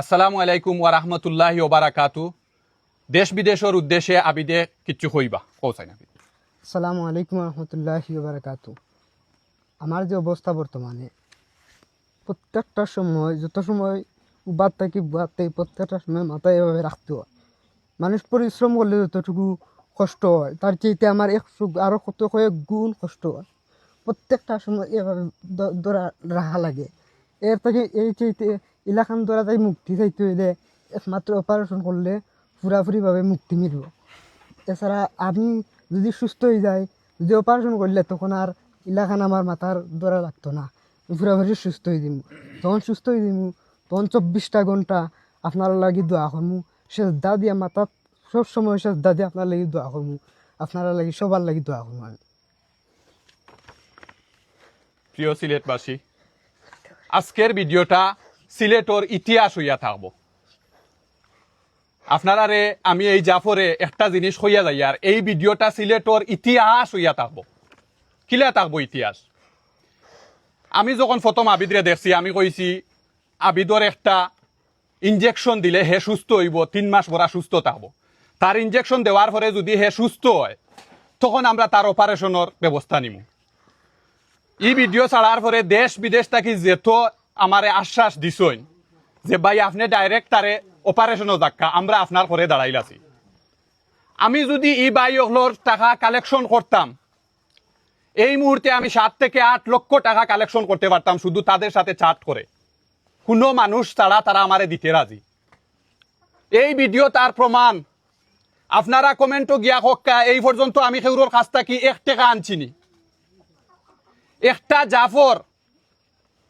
আসসালামু আলাইকুম ওয়া রাহমাতুল্লাহি ওয়া বারাকাতু দেশ বিদেশের উদ্দেশ্যে আবিদে কিচ্ছু কইবা কৌসাই না। আসসালামু আলাইকুম রহমতুল্লাহ বারাকাতু আমার যে অবস্থা বর্তমানে, প্রত্যেকটা সময়, যত সময় উবাদ থাকি বুয়াদ থাকি প্রত্যেকটা সময় মাথায় এভাবে রাখতে হয়। মানুষ পরিশ্রম করলে যতটুকু কষ্ট হয়, তার চাইতে আমার একশো আরও কত কয়েক গুণ কষ্ট হয়। প্রত্যেকটা সময় এভাবে ধরা, রাখা লাগে। এর থেকে এই চাইতে এলাকান ধরা তাই মুক্তি চাইতে হইলে একমাত্র অপারেশন করলে পুরাপুরিভাবে মুক্তি মিলব। এছাড়া আমি যদি সুস্থ হয়ে যাই, যদি অপারেশন করলে তখন আর এলাকান আমার মাথার ধরা লাগতো না। পুরাপুরি সুস্থ হয়ে দিমু। তখন সুস্থ হয়ে দিমু, তখন চব্বিশটা ঘণ্টা আপনার লাগি দোয়া করমু। সে দিয়া মাথা, সব সময় সে দা দিয়ে আপনার লাগি দোয়া করমু। আপনারা লাগি সবার লাগি দোয়া করমু আমি। প্রিয় সিলেটবাসী, আজকের ভিডিওটা সিলেটর ইতিহাস হইয়া থাকব। আপনারারে, আমি এই জাফরে একটা জিনিস হইয়া যাই, আর এই ভিডিওটা সিলেটর ইতিহাস হইয়া থাকব। কিলা থাকব ইতিহাস? আমি যখন প্রথম আবিদরে দেখছি, আমি কইছি, আবিদর একটা ইনজেকশন দিলে হে সুস্থ হইব, তিন মাস ভরা সুস্থ থাকব। তার ইনজেকশন দেওয়ার পরে যদি হে সুস্থ হয়, তখন আমরা তার অপারেশনের ব্যবস্থা নিমু। এই ভিডিও ছাড়ার পরে দেশ বিদেশ থাকি যেত আমারে আশ্বাস দিছইন যে, ভাই, আপনি ডাইরেক্ট তারে অপারেশনও যাক্কা, আমরা আপনার করে দাঁড়াইলাছি আমি যদি ই বাই ওগুলোর টাকা কালেকশন করতাম, এই মুহূর্তে আমি সাত থেকে আট লক্ষ টাকা কালেকশন করতে পারতাম শুধু তাদের সাথে চাট করে। কোনো মানুষ ছাড়া তারা আমারে দিতে রাজি। এই ভিডিও তার প্রমাণ। আপনারা কমেন্টও গিয়া হক্কা, এই পর্যন্ত আমি সেউরোর কাছ থেকে এক টাকা আনছিনি একটা জাফর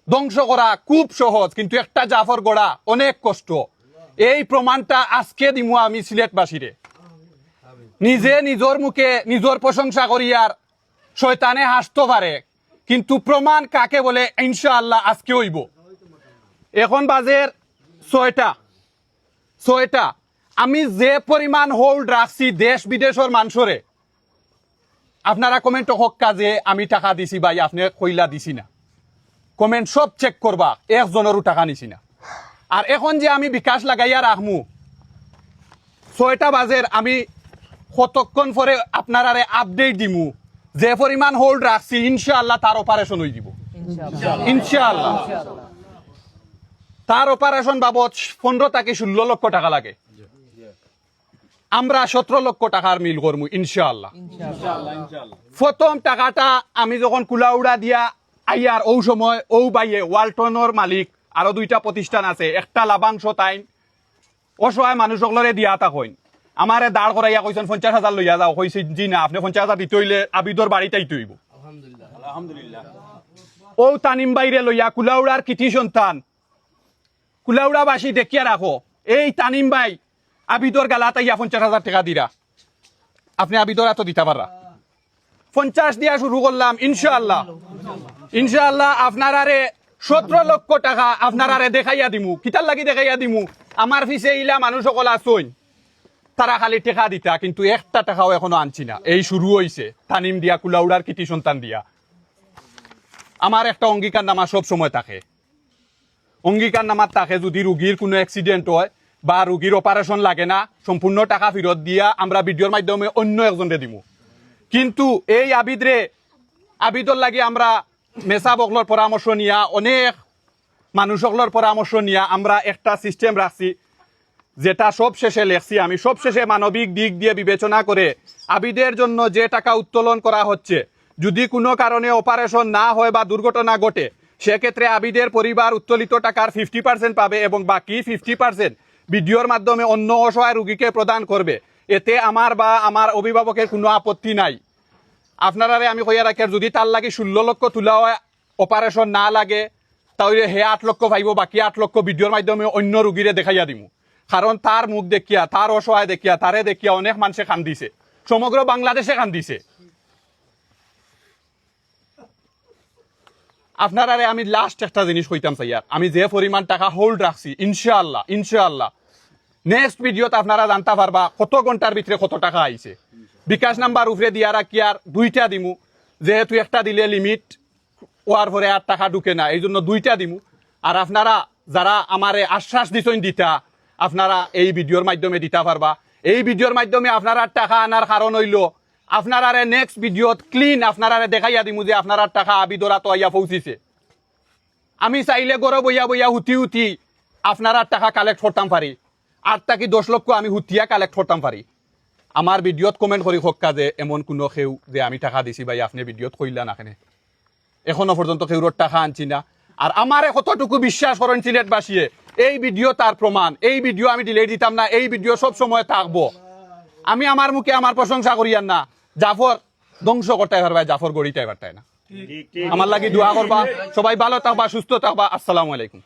ধ্বংস করা খুব সহজ, কিন্তু একটা জাফর গড়া অনেক কষ্ট। এই প্রমাণটা আজকে দিমু আমি সিলেটবাসীরে। নিজে নিজের মুখে নিজের প্রশংসা করি আর শয়তানে হাসতে পারে, কিন্তু প্রমাণ কাকে বলে ইনশাআল্লাহ আজকে হইব। এখন বাজের ছয়টা। ছয়টা। আমি যে পরিমাণ হোল্ড রাখছি দেশ বিদেশের মানুষরে, আপনারা কমেন্ট হক্কা কাজে আমি টাকা দিছি ভাই, আপনি কইলা দিছি না। কমেন্ট সব চেক করবা একজনেরও টাকা নিছি না। আর এখন যে আমি বিকাশ লাগাইয়া রাখমু ছয়টা বাজের আমি কতক্ষণ পরে আপনারারে আপডেট দিমু যে পরিমাণ হোল্ড রাখছি ইনশাআল্লাহ তার অপারেশন হয়ে দিব ইনশাআল্লাহ। তার অপারেশন বাবদ পনেরো থেকে ষোলো লক্ষ টাকা লাগে। আমরা সতেরো লক্ষ টাকার মিল করব ইনশাআল্লাহ। প্রথম টাকাটা আমি যখন কুলাউড়া দিয়া আইয়ার ও সময় ও বাইয়ে ওয়ালটনের মালিক। আরও দুইটা প্রতিষ্ঠান আছে। একটা লাভাংশ টাইম অসহায় মানুষগুলোরে দিয়া তা কইন। আমারে দাঁড় করাইয়া কইছেন পঞ্চাশ হাজার লইয়া যাও। কইছি জি না আপনি পঞ্চাশ হাজার দিতে হইলে আবিদর বাড়িতেই তৈব ও তানিম বাইরে লইয়া কুলাউড়ার কৃতি সন্তান। কুলাউড়াবাসী দেখিয়া রাখো এই তানিম বাই আবিদর গালাত আইয়া পঞ্চাশ হাজার টাকা দিরা আপনি আবিদর এত দিতে পাররা পঞ্চাশ দিয়া শুরু করলাম ইনশাআল্লাহ। ইনশাআল্লাহ আপনারারে সতেরো লক্ষ টাকা আপনারারে দেখাইয়া দিমু। কিতার লাগি দেখাইয়া দিমু। আমার পিছে ইলা মানুষ সকল আসইন তারা খালি টেকা দিতা, কিন্তু একটা টাকাও এখনও আনছি না। এই শুরু হইছে, তানিম দিয়া, কুলাউড়ার কৃতি সন্তান দিয়া। আমার একটা অঙ্গীকার নামা সব সময় থাকে। অঙ্গীকার নামার থাকে যদি রুগীর কোনো অ্যাক্সিডেন্ট হয় বা রুগীর অপারেশন লাগে না, সম্পূর্ণ টাকা ফেরত দিয়া আমরা ভিডিওর মাধ্যমে অন্য একজনকে দিমু। কিন্তু এই আবিদরে, আবিদর লাগে আমরা মেসা বকলর পরামর্শ নিয়া, অনেক মানুষগুলোর পরামর্শ নিয়া, আমরা একটা সিস্টেম রাখছি যেটা সব শেষে লেখছি আমি। সব শেষে মানবিক দিক দিয়ে বিবেচনা করে আবিদের জন্য যে টাকা উত্তোলন করা হচ্ছে, যদি কোনো কারণে অপারেশন না হয় বা দুর্ঘটনা ঘটে, সেক্ষেত্রে আবিদের পরিবার উত্তোলিত টাকার ফিফটি পার্সেন্ট পাবে এবং বাকি ফিফটি পার্সেন্ট ভিডিওর মাধ্যমে অন্য অসহায় রুগীকে প্রদান করবে। এতে আমার বা আমার অভিভাবকের কোনো আপত্তি নাই। আপনারারে আমি কইয়া রাখি যদি তার লাগে ষোলো লক্ষ তোলা হয় অপারেশন না লাগে, তাহলে হে আট লক্ষ পাইব বাকি আট লক্ষ ভিডিওর মাধ্যমে অন্য রুগীরে দেখাইয়া দিমু। কারণ তার মুখ দেখিয়া, তার অসহায় দেখিয়া, তারে দেখিয়া অনেক মানুষে কান্দিছে। সমগ্র বাংলাদেশে কান্দিছে। আপনারারে আমি লাস্ট একটা জিনিস কইতাম চাইয়ার আমি যে পরিমাণ টাকা হোল্ড রাখছি, ইনশাআল্লাহ ইনশাআল্লাহ। নেক্সট ভিডিওতে আপনারা জানতে পারবা কত ঘণ্টার ভিতরে কত টাকা আইছে। বিকাশ নাম্বার উপরে দিয়া রাখি আর দুইটা দিমু। যেহেতু একটা দিলে লিমিট ওয়ার পরে আর টাকা ঢুকে না এই জন্য দুইটা দিমু। আর আপনারা যারা আমারে আশ্বাস দিছেন দিতা, আপনারা এই ভিডিওর মাধ্যমে দিতে পারবা। এই ভিডিওর মাধ্যমে আপনারা টাকা আনার কারণ হইল আপনারা নেক্সট ভিডিওত ক্লিন আপনারা দেখাইয়া দিমু যে আপনারা টাকা আবিদরা তো আইয়া পৌঁছিছে। আমি চাইলে গড়ে বইয়া বইয়া হুতি হুতি আপনারা টাকা কালেক্ট করতাম পারি। আর তাকি দশ লক্ষ আমি হুতিয়া কালেক্ট করতাম পারি। আমার ভিডিওত কমেন্ট করি হক্কা যে এমন কোনো কেউ যে আমি টাকা দিছি ভাই আপনি ভিডিওত কইলা না কেনে। এখনও পর্যন্ত কেউর টাকা আনছি না। আর আমারে কতটুকু বিশ্বাস করেন সিলেটবাসীয়ে এই ভিডিও তার প্রমাণ এই ভিডিও আমি ডিলেট দিতাম না এই ভিডিও সব সময় থাকব আমি আমার মুখে আমার প্রশংসা করিয়ান না। জাফর ধ্বংস করতে পারবে জাফর গড়িতে পারতাই না। আমার লাগি দোয়া করবা সবাই ভালো থাকবা সুস্থ থাকবা। আসসালামু আলাইকুম।